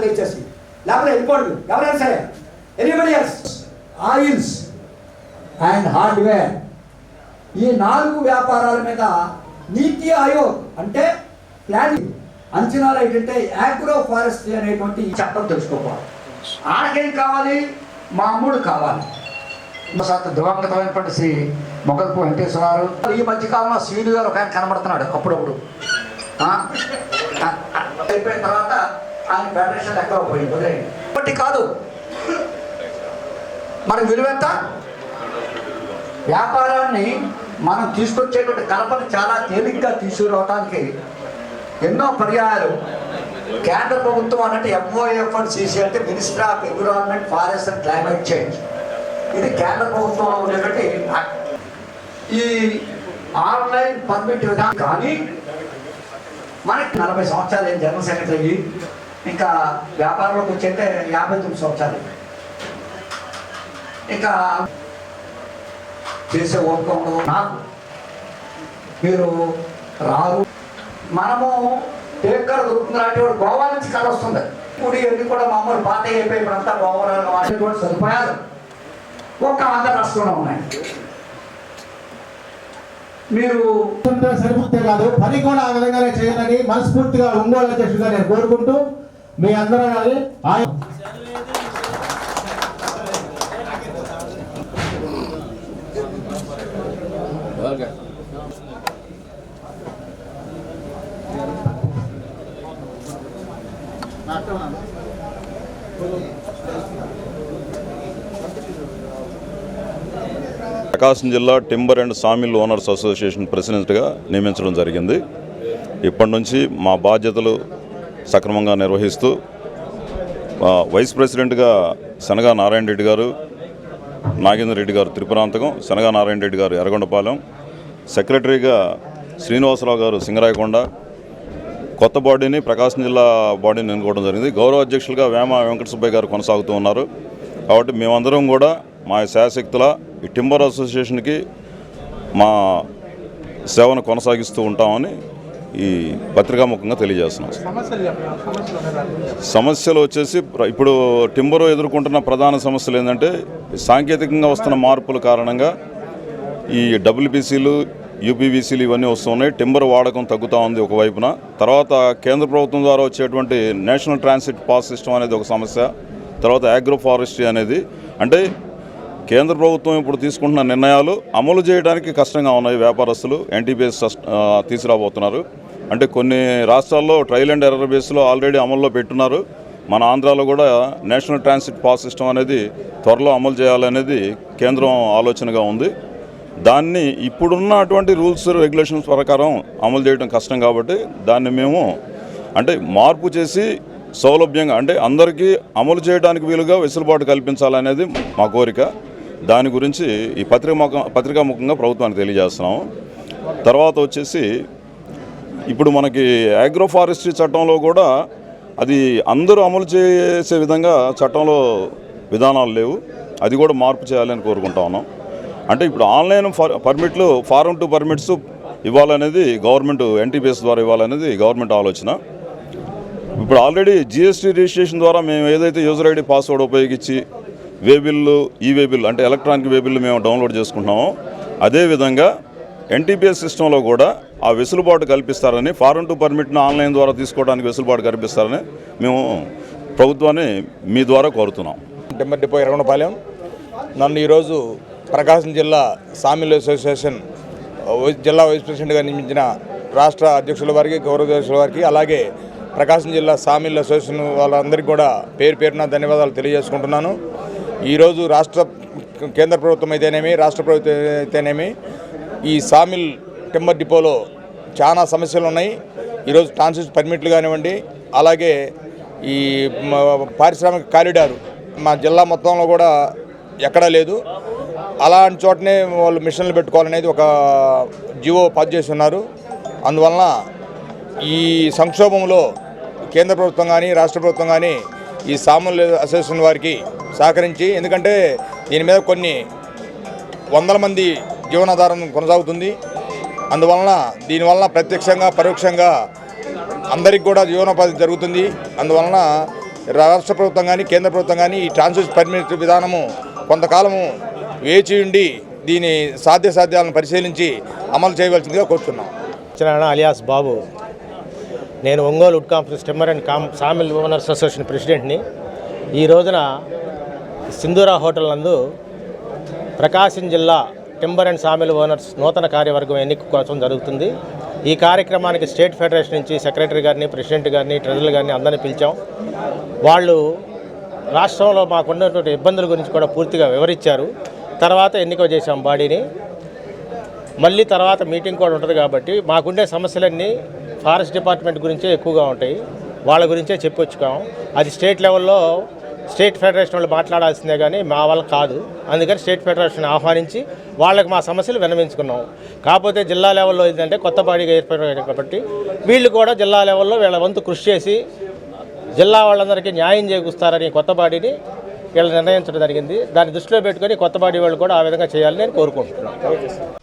Sir ఎవరు దయచేసి లేకపోతే వెళ్ళిపోండి. ఎవరైనా సరే. Anybody else oils and hardware ఈ నాలుగు వ్యాపారాల మీద నీతి ఆయోగ్ అంటే ప్లానింగ్ అంచనాలు ఏంటంటే యాగ్రో ఫారెస్ట్రీ అనేటువంటి చట్టం తెలుసుకోవాలి. ఆడకేం కావాలి? మామూలు కావాలి. శాత దివంగతమైనటువంటి శ్రీ మొగల్పు వెంకటేశ్వరరావు ఈ మధ్యకాలంలో శ్రీను గారు ఒక ఆయన కనబడుతున్నాడు అప్పుడప్పుడు. అయిపోయిన తర్వాత ఆయన ఫెడరేషన్ లెక్క పోయింది? వదిలేయండి. బట్టి కాదు. మనకు విలువెంత? వ్యాపారాన్ని మనం తీసుకొచ్చేటువంటి కలపను చాలా తేలిగ్గా తీసుకురావడానికి ఎన్నో పర్యాయాలు. కేంద్ర ప్రభుత్వం అన్నట్టు ఎంఓఎఫ్ అండ్ సిసి అంటే minister of environment forest and climate change ఇది కేంద్ర ప్రభుత్వంలో ఉండేటువంటి ఈ ఆన్లైన్ పర్మిట్ విధానం కానీ మనకి నలభై సంవత్సరాలు ఏం జనరల్ సెక్రటరీ ఇంకా వ్యాపారంలోకి వచ్చేస్తే యాభై తొమ్మిది సంవత్సరాలు. ఇంకా చేసే ఓపిక ఉండదు. నాకు మీరు రారు. మనము టేకర్ దొరుకుతుంది అంటే గోవా నుంచి కళ వస్తుంది. ఇప్పుడు ఇవన్నీ కూడా మామూలు పాత అయిపోయి ఇప్పుడంతా గోవాలో కూడా సదుపాయాలు ఒక్క వంద రాష్ట్రంలో ఉన్నాయి. మీరు సరిపోతే కాదు. పని కూడా ఆ విధంగానే చేయాలని మనస్ఫూర్తిగా ఒంగోలు అధ్యక్షుడిగా నేను కోరుకుంటూ మీ అందరూ కానీ ప్రకాశం జిల్లా timber and sawmill owners association ప్రెసిడెంట్గా నియమించడం జరిగింది. ఇప్పటి నుంచి మా బాధ్యతలు సక్రమంగా నిర్వహిస్తూ వైస్ ప్రెసిడెంట్గా శనగా నారాయణ రెడ్డి గారు నాగేంద్ర రెడ్డి గారు త్రిపురాంతకం శనగా నారాయణ రెడ్డి గారు ఎర్రగొండపాలెం సెక్రటరీగా శ్రీనివాసరావు గారు సింగరాయకొండ కొత్త బాడీని ప్రకాశం జిల్లా బాడీని ఎన్నుకోవడం జరిగింది. గౌరవ అధ్యక్షులుగా వేమ వెంకట సుబ్బయ్య గారు కొనసాగుతూ ఉన్నారు. కాబట్టి మేమందరం కూడా మా శాశక్తుల ఈ టింబర్ అసోసియేషన్కి మా సేవను కొనసాగిస్తూ ఉంటామని ఈ పత్రికాముఖంగా తెలియజేస్తున్నాం. సమస్యలు వచ్చేసి ఇప్పుడు టింబర్ ఎదుర్కొంటున్న ప్రధాన సమస్యలు ఏంటంటే సాంకేతికంగా వస్తున్న మార్పుల కారణంగా ఈ డబ్ల్యూబీసీలు యూపీవీసీలు ఇవన్నీ వస్తున్నాయి. టింబర్ వాడకం తగ్గుతూ ఉంది ఒకవైపున తర్వాత కేంద్ర ప్రభుత్వం ద్వారా వచ్చేటువంటి నేషనల్ ట్రాన్సిట్ పాస్ సిస్టమ్ అనేది ఒక సమస్య. తర్వాత అగ్రో ఫారెస్ట్రీ అనేది. అంటే కేంద్ర ప్రభుత్వం ఇప్పుడు తీసుకుంటున్న నిర్ణయాలు అమలు చేయడానికి కష్టంగా ఉన్నాయి. వ్యాపారస్తులు ఎన్టీపీఎస్ తీసుకురాబోతున్నారు. అంటే కొన్ని రాష్ట్రాల్లో ట్రయల్ అండ్ ఎర్రర్ బేస్లో ఆల్రెడీ అమల్లో పెట్టున్నారు. మన ఆంధ్రాలో కూడా నేషనల్ ట్రాన్సిట్ పాస్ సిస్టమ్ అనేది త్వరలో అమలు చేయాలనేది కేంద్రం ఆలోచనగా ఉంది. దాన్ని ఇప్పుడున్నటువంటి రూల్స్ రెగ్యులేషన్స్ ప్రకారం అమలు చేయడం కష్టం కాబట్టి దాన్ని మేము అంటే మార్పు చేసి సౌలభ్యంగా అంటే అందరికీ అమలు చేయడానికి వీలుగా వెసులుబాటు కల్పించాలనేది మా కోరిక. దాని గురించి ఈ పత్రిక పత్రికాముఖంగా ప్రభుత్వానికి తెలియజేస్తున్నాం. తర్వాత వచ్చేసి ఇప్పుడు మనకి అగ్రో ఫారెస్ట్రీ చట్టంలో కూడా అది అందరూ అమలు చేసే విధంగా చట్టంలో విధానాలు లేవు. అది కూడా మార్పు చేయాలని కోరుకుంటా ఉన్నాం. అంటే ఇప్పుడు ఆన్లైన్ ఫర్ పర్మిట్లు ఫారం టు పర్మిట్స్ ఇవ్వాలనేది గవర్నమెంట్ ఎన్టీపీఎస్ ద్వారా ఇవ్వాలనేది గవర్నమెంట్ ఆలోచన. ఇప్పుడు ఆల్రెడీ జిఎస్టీ రిజిస్ట్రేషన్ ద్వారా మేము ఏదైతే యూజర్ ఐడి పాస్వర్డ్ ఉపయోగించి way bill E way bill అంటే ఎలక్ట్రానిక్ వే బిల్లు మేము డౌన్లోడ్ చేసుకుంటున్నాము. అదేవిధంగా ఎన్టీపీఎస్ సిస్టంలో కూడా ఆ వెసులుబాటు కల్పిస్తారని ఫారెన్ టు పర్మిట్ను ఆన్లైన్ ద్వారా తీసుకోవడానికి వెసులుబాటు కల్పిస్తారని మేము ప్రభుత్వాన్ని మీ ద్వారా కోరుతున్నాం. టింబర్ డిపో నన్ను ఈరోజు ప్రకాశం జిల్లా సామిల్ అసోసియేషన్ వైస్ జిల్లా వైస్ ప్రెసిడెంట్గా నియమించిన రాష్ట్ర అధ్యక్షుల వారికి గౌరవ అధ్యక్షుల వారికి అలాగే ప్రకాశం జిల్లా సామిల్ అసోసియేషన్ వాళ్ళందరికీ కూడా పేరు పేరున ధన్యవాదాలు తెలియజేసుకుంటున్నాను. ఈరోజు రాష్ట్ర కేంద్ర ప్రభుత్వం అయితేనేమి రాష్ట్ర ప్రభుత్వం అయితేనేమి ఈ సామిల్ టెంబర్ డిపోలో చాలా సమస్యలు ఉన్నాయి. ఈరోజు ట్రాన్సిట్ పర్మిట్లు కానివ్వండి అలాగే ఈ పారిశ్రామిక కారిడార్ మా జిల్లా మొత్తంలో కూడా ఎక్కడా లేదు. అలాంటి చోటనే వాళ్ళు మిషన్లు పెట్టుకోవాలనేది ఒక జీవో పాస్ చేసి ఉన్నారు. అందువలన ఈ సంక్షోభంలో కేంద్ర ప్రభుత్వం కానీ రాష్ట్ర ప్రభుత్వం కానీ ఈ సామాన్య అసోసియేషన్ వారికి సహకరించి ఎందుకంటే దీని మీద కొన్ని వందల మంది జీవనాధారం కొనసాగుతుంది. అందువలన దీనివలన ప్రత్యక్షంగా పరోక్షంగా అందరికి కూడా జీవనోపాధి జరుగుతుంది. అందువలన రాష్ట్ర ప్రభుత్వం కానీ కేంద్ర ప్రభుత్వం కానీ ఈ ట్రాన్స్పోర్ట్ పర్మిట్ విధానము కొంతకాలము వేచి ఉండి దీని సాధ్యాసాధ్యాలను పరిశీలించి అమలు చేయవలసిందిగా కోరుతున్నాం సత్యనారాయణ అలియాస్ బాబు నేను Ongole wood complex timber and com sawmill owners association ప్రెసిడెంట్ని. ఈ రోజున సింధూరా హోటల్ నందు ప్రకాశం జిల్లా టింబర్ అండ్ సామిల్ ఓనర్స్ నూతన కార్యవర్గం ఎన్నిక కోసం జరుగుతుంది. ఈ కార్యక్రమానికి స్టేట్ ఫెడరేషన్ నుంచి సెక్రటరీ గారిని ప్రెసిడెంట్ గారిని ట్రెజరర్ గారిని అందరినీ పిలిచాం. వాళ్ళు రాష్ట్రంలో మాకున్నటువంటి ఇబ్బందుల గురించి కూడా పూర్తిగా వివరించారు. తర్వాత ఎన్నిక చేశాం బాడీని. మళ్ళీ తర్వాత మీటింగ్ కూడా ఉంటుంది కాబట్టి మాకుండే సమస్యలన్నీ ఫారెస్ట్ డిపార్ట్మెంట్ గురించే ఎక్కువగా ఉంటాయి. వాళ్ళ గురించే చెప్పొచ్చుకాం అది స్టేట్ లెవెల్లో స్టేట్ ఫెడరేషన్ వాళ్ళు మాట్లాడాల్సిందే కానీ మా వాళ్ళకి కాదు. అందుకని స్టేట్ ఫెడరేషన్ ఆహ్వానించి వాళ్ళకి మా సమస్యలు విన్నవించుకున్నాం. కాకపోతే జిల్లా లెవెల్లో ఏంటంటే కొత్త బాడీగా ఏర్పడారు కాబట్టి వీళ్ళు కూడా జిల్లా లెవెల్లో వీళ్ళ వంతు కృషి చేసి జిల్లా వాళ్ళందరికీ న్యాయం చేకూస్తారని కొత్త బాడీని వీళ్ళు నిర్ణయించడం జరిగింది. దాన్ని దృష్టిలో పెట్టుకొని కొత్త బాడీ వాళ్ళు కూడా ఆ విధంగా చేయాలని నేను కోరుకుంటున్నాను.